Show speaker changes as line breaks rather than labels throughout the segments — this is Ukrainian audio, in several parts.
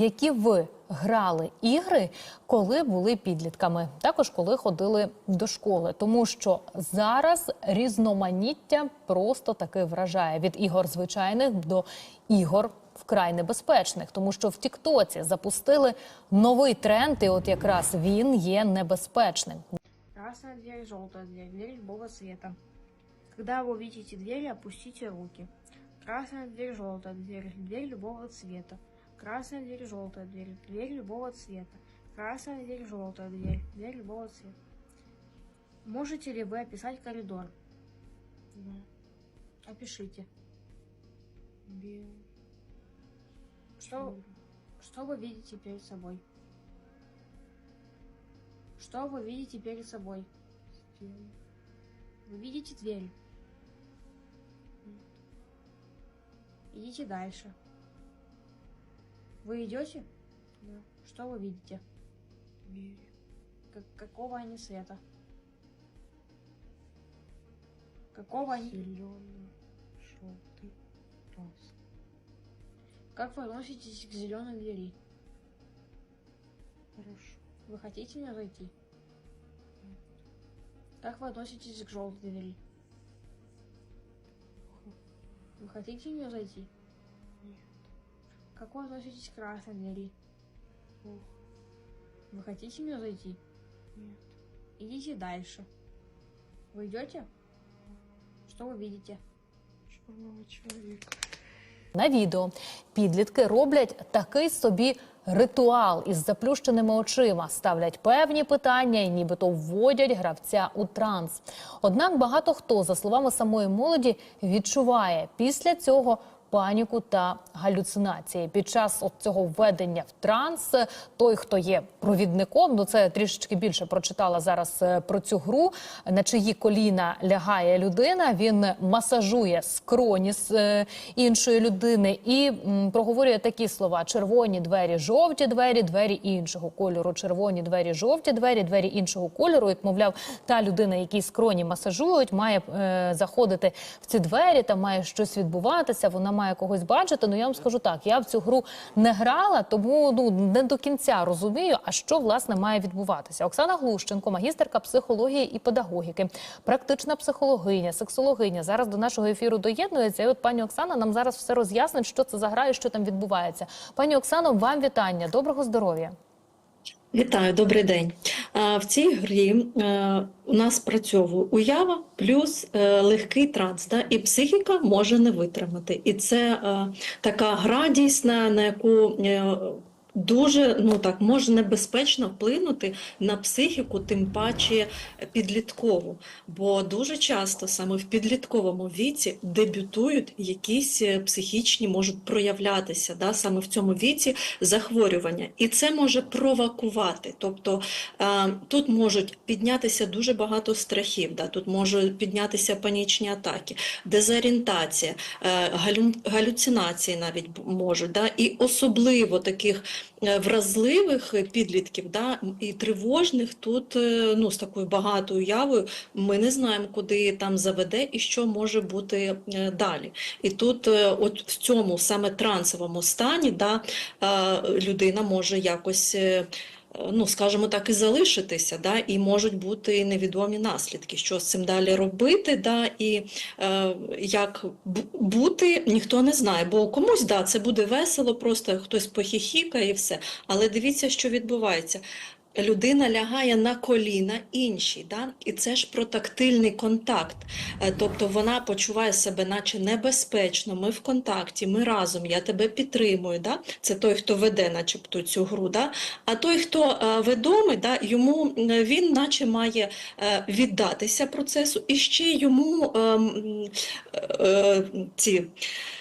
Які ви грали ігри, коли були підлітками, також коли ходили до школи, тому що зараз різноманіття просто таки вражає від ігор звичайних до ігор вкрай небезпечних, тому що в Тіктоці запустили новий тренд, і от якраз він є небезпечним.
Красная дверь, желтая дверь, дверь любого цвета. Когда вы увидите двери, опустите руки. Красная дверь, желтая дверь, дверь любого цвета. Красная дверь, желтая дверь, дверь любого цвета. Красная дверь, желтая дверь, дверь любого цвета. Можете ли вы описать коридор? Да. Опишите. Белый. Что, что вы видите перед собой? Что вы видите перед собой? Вы видите дверь? Идите дальше. Вы идете? Да. Что вы видите? Дверь. Как, какого они цвета? Какого они? Зеленый, желтый, красный. Как вы относитесь к зеленой двери? Хорошо. Вы хотите мне зайти? Как вы относитесь к желтой двери? Вы хотите в нее зайти? Нет. Как вы относитесь к красной двери? Вы хотите в нее зайти? Нет. Идите дальше. Вы идете? Что вы видите?
Черного человека.
На відео підлітки роблять такий собі ритуал із заплющеними очима, ставлять певні питання і нібито вводять гравця у транс. Однак багато хто, за словами самої молоді, відчуває після цього. Паніку та галюцинації під час от цього введення в транс. Той, хто є провідником, ну це трішечки більше прочитала зараз е, про цю гру. На чиї коліна лягає людина. Він масажує скроні з е, іншої людини і м, проговорює такі слова: червоні двері, жовті двері, двері іншого кольору, червоні двері, жовті двері, двері іншого кольору. Як мовляв, та людина, якій скроні масажують, має е, заходити в ці двері, там має щось відбуватися. Вона має когось бачити. Ну я вам скажу так: я в цю гру не грала, тому ну не до кінця розумію, а що власне має відбуватися. Оксана Глущенко, магістерка психології і педагогіки, практична психологиня, сексологиня. Зараз до нашого ефіру доєднується. І от пані Оксана нам зараз все роз'яснить, що це за гра і що там відбувається. Пані Оксано, вам вітання. Доброго здоров'я.
Вітаю, добрий день. В цій грі е, у нас працьовує уява плюс е, легкий транс, да, і психіка може не витримати. І це е, така гра дійсна, на яку дуже ну так може небезпечно вплинути на психіку, тим паче підліткову. Бо дуже часто саме в підлітковому віці дебютують якісь е, психічні можуть проявлятися да, саме в цьому віці захворювання. І це може провокувати. Тобто е, тут можуть піднятися дуже багато страхів, да, тут можуть піднятися панічні атаки, дезорієнтація, е, галю, галюцинації навіть можуть. Да, і особливо таких вразливих підлітків да, і тривожних тут е, ну, з такою багатою уявою ми не знаємо, куди там заведе і що може бути е, далі. І тут, е, от в цьому саме трансовому стані, да, е, людина може якось. Ну, скажімо так, і залишитися, да, і можуть бути невідомі наслідки, що з цим далі робити, да, і е, як бу- бути, ніхто не знає. Бо комусь да, це буде весело, просто хтось похіхікає і все. Але дивіться, що відбувається. Людина лягає на коліна іншій, да? і це ж про тактильний контакт. Е, Тобто вона почуває себе наче небезпечно, ми в контакті, ми разом, я тебе підтримую. Да? Це той, хто веде начебто цю гру. Да? А той, хто е, ведомий, да, йому він наче має е, віддатися процесу, і ще йому е, м, е, ці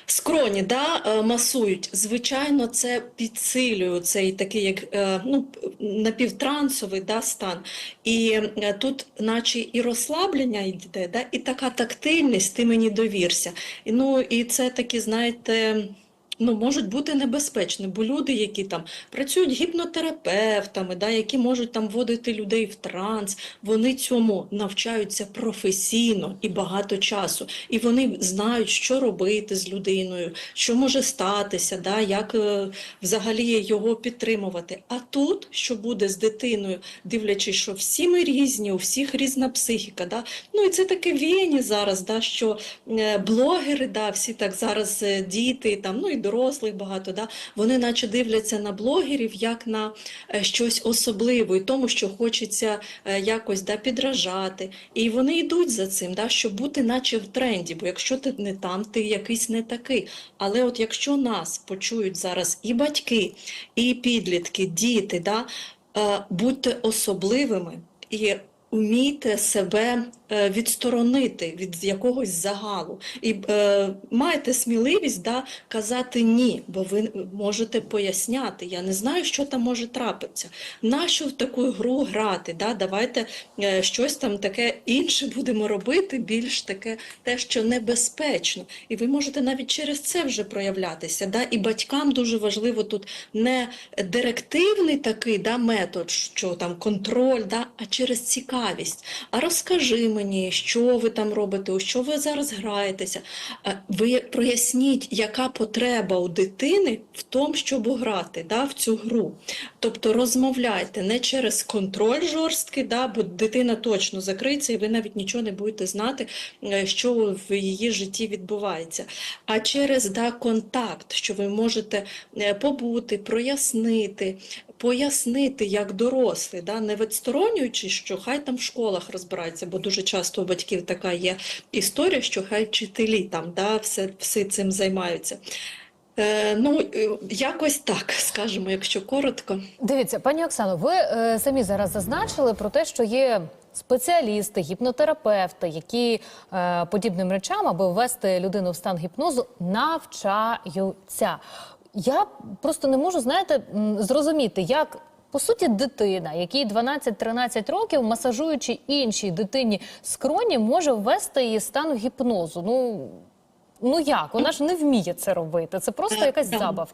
скроні да, е, масують. Звичайно, це підсилює цей такий, як е, ну, напівтрансовий да, стан. І е, тут, наче і розслаблення йде, да, і така тактильність, ти мені довірся. І, ну, і це такі, знаєте. Ну, можуть бути небезпечні, бо люди, які там працюють гіпнотерапевтами, да, які можуть там вводити людей в транс, вони цьому навчаються професійно і багато часу. І вони знають, що робити з людиною, що може статися, да, як е, взагалі його підтримувати. А тут, що буде з дитиною, дивлячись, що всі ми різні, у всіх різна психіка. Да? Ну і це таке віяння зараз, да, що е, блогери, да, всі так зараз е, діти, там, ну і дорослих багато, да, вони наче дивляться на блогерів як на е, щось особливе, і тому що хочеться е, якось да, підражати. І вони йдуть за цим, да, щоб бути наче в тренді, бо якщо ти не там, ти якийсь не такий. Але от якщо нас почують зараз і батьки, і підлітки, діти, да, е, будьте особливими і умійте себе е, відсторонити від якогось загалу. І е, маєте сміливість да, казати ні, бо ви можете поясняти. Я не знаю, що там може трапитися. Нащо в таку гру грати? Да? Давайте е, щось там таке інше будемо робити, більш таке те, що небезпечно. І ви можете навіть через це вже проявлятися. Да? І батькам дуже важливо тут не директивний такий да, метод, що там контроль, да? а через цікавість. А розкажи мені, що ви там робите, у що ви зараз граєтеся. Ви проясніть, яка потреба у дитини в тому, щоб грати да, в цю гру. Тобто розмовляйте не через контроль жорсткий, да, бо дитина точно закриється, і ви навіть нічого не будете знати, е, що в її житті відбувається. А через да, контакт, що ви можете е, побути, прояснити, пояснити як дорослий, да, не відсторонюючи, що хай там в школах розбираються, бо дуже часто у батьків така є історія, що хай вчителі там да, все, все цим займаються. Е, ну, е, якось так, скажемо, якщо коротко.
Дивіться, пані Оксано, ви е, самі зараз зазначили про те, що є спеціалісти, гіпнотерапевти, які е, подібним речам, аби ввести людину в стан гіпнозу, навчаються. Я просто не можу, знаєте, зрозуміти, як. По суті, дитина, якій 12-13 років, масажуючи іншій дитині скроні, може ввести її в гіпнозу. Ну, ну як? Вона ж не вміє це робити. Це просто
якась
якась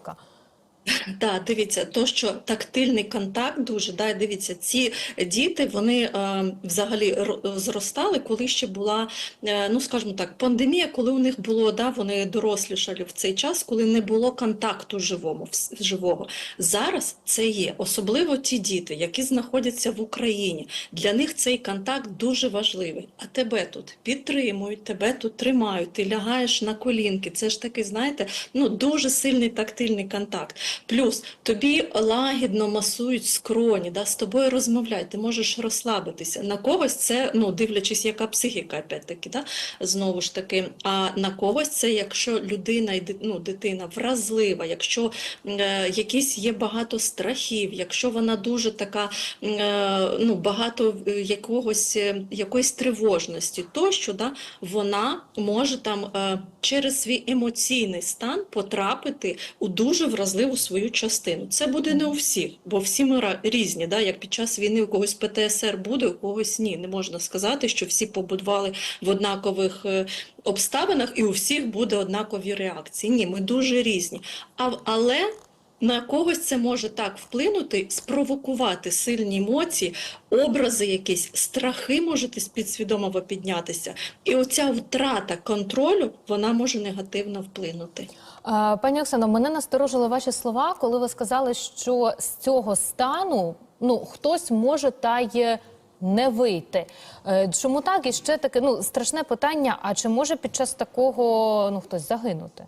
так. Дивіться, то, що тактильний контакт дуже, да, дивіться, ці діти, вони е, взагалі зростали, коли ще була, е, ну скажімо так, пандемія, коли у них було, да, вони дорослішали в цей час, коли не було контакту живому, живого. Зараз це є, особливо ті діти, які знаходяться в Україні. Для них цей контакт дуже важливий. А тебе тут підтримують, тебе тут тримають, ти лягаєш на колінки. Це ж такий, знаєте, ну дуже сильний тактильний контакт. Плюс тобі лагідно масують скроні, да, з тобою розмовляють, ти можеш розслабитися. На когось це, ну, дивлячись, яка психіка, опять-таки, да, знову ж таки, а на когось це, якщо людина, і ну, дитина вразлива, якщо е, якісь є багато страхів, якщо вона дуже така, е, ну, багато е, якогось, е, якоїсь тривожності, тощо, да, вона може там е, через свій емоційний стан потрапити у дуже вразливу свою частину. Це буде не у всіх, бо всі ми різні. Да? Як під час війни у когось ПТСР буде, у когось ні. Не можна сказати, що всі побудували в однакових е, обставинах і у всіх буде однакові реакції. Ні, ми дуже різні. А, але на когось це може так вплинути, спровокувати сильні емоції, образи якісь, страхи можуть підсвідомо піднятися. І оця втрата контролю, вона може негативно вплинути.
Пані Оксано, мене насторожили ваші слова, коли ви сказали, що з цього стану ну хтось може та й не вийти. Е, Чому так? І ще таке ну страшне питання: а чи може під час такого ну хтось загинути?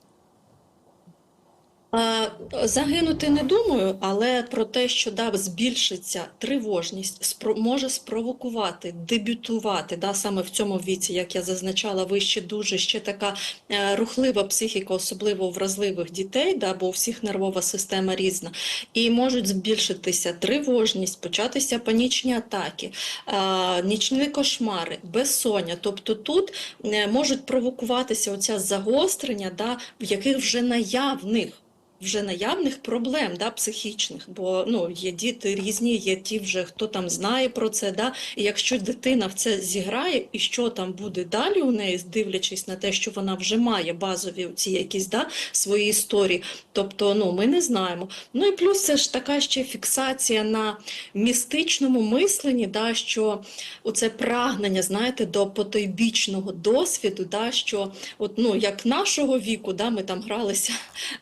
Загинути не думаю, але про те, що да, збільшиться тривожність, спро- може спровокувати, дебютувати, да, саме в цьому віці, як я зазначала, вище дуже ще така е, рухлива психіка, особливо вразливих дітей, да, бо у всіх нервова система різна, і можуть збільшитися тривожність, початися панічні атаки, а, нічні кошмари, безсоння. Тобто тут е, можуть провокуватися оця загострення, да, в яких вже наявних вже наявних проблем да, психічних, бо ну, є діти різні, є ті вже, хто там знає про це. Да, і якщо дитина в це зіграє, і що там буде далі у неї, дивлячись на те, що вона вже має базові ці якісь да, свої історії, тобто ну, ми не знаємо. Ну і плюс це ж така ще фіксація на містичному мисленні, да, що оце прагнення, знаєте, до потойбічного досвіду, да, що от, ну, як нашого віку, да, ми там гралися,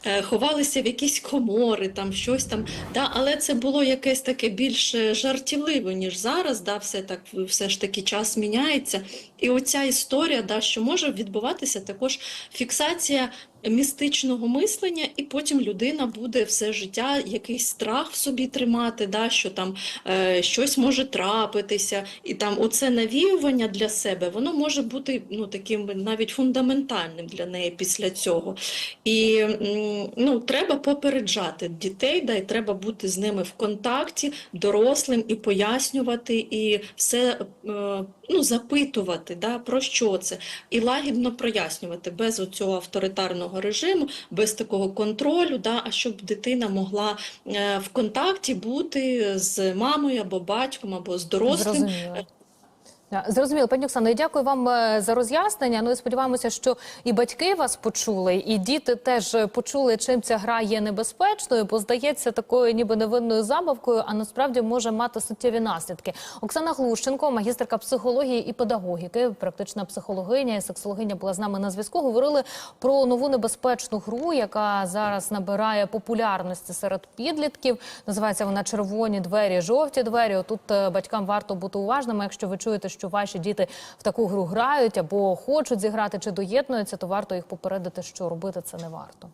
е, ховалися в якісь комори, там щось там, да, але це було якесь таке більш е, жартівливе, ніж зараз, да, все, так, все ж таки час міняється. І оця історія, да, що може відбуватися також фіксація містичного мислення, і потім людина буде все життя якийсь страх в собі тримати, да, що там е, щось може трапитися, і там оце навіювання для себе, воно може бути ну, таким навіть фундаментальним для неї після цього. І ну, треба попереджати дітей, да, і треба бути з ними в контакті, дорослим і пояснювати, і все е, ну, запитувати, да, про що це, і лагідно прояснювати без оцього авторитарного режиму, без такого контролю, да, а щоб дитина могла е, в контакті бути з мамою або батьком, або з дорослим.
Зрозуміло. Зрозуміло, пані Оксано, і дякую вам е, за роз'яснення. Ну і сподіваємося, що і батьки вас почули, і діти теж почули, чим ця гра є небезпечною, бо здається такою ніби невинною забавкою, а насправді може мати суттєві наслідки. Оксана Глущенко, магістерка психології і педагогіки, практична психологиня і сексологиня була з нами на зв'язку. Говорили про нову небезпечну гру, яка зараз набирає популярності серед підлітків. Називається вона червоні двері, жовті двері. Отут е, батькам варто бути уважними. Якщо ви чуєте, що ваші діти в таку гру грають або хочуть зіграти чи доєднуються, то варто їх попередити, що робити це не варто.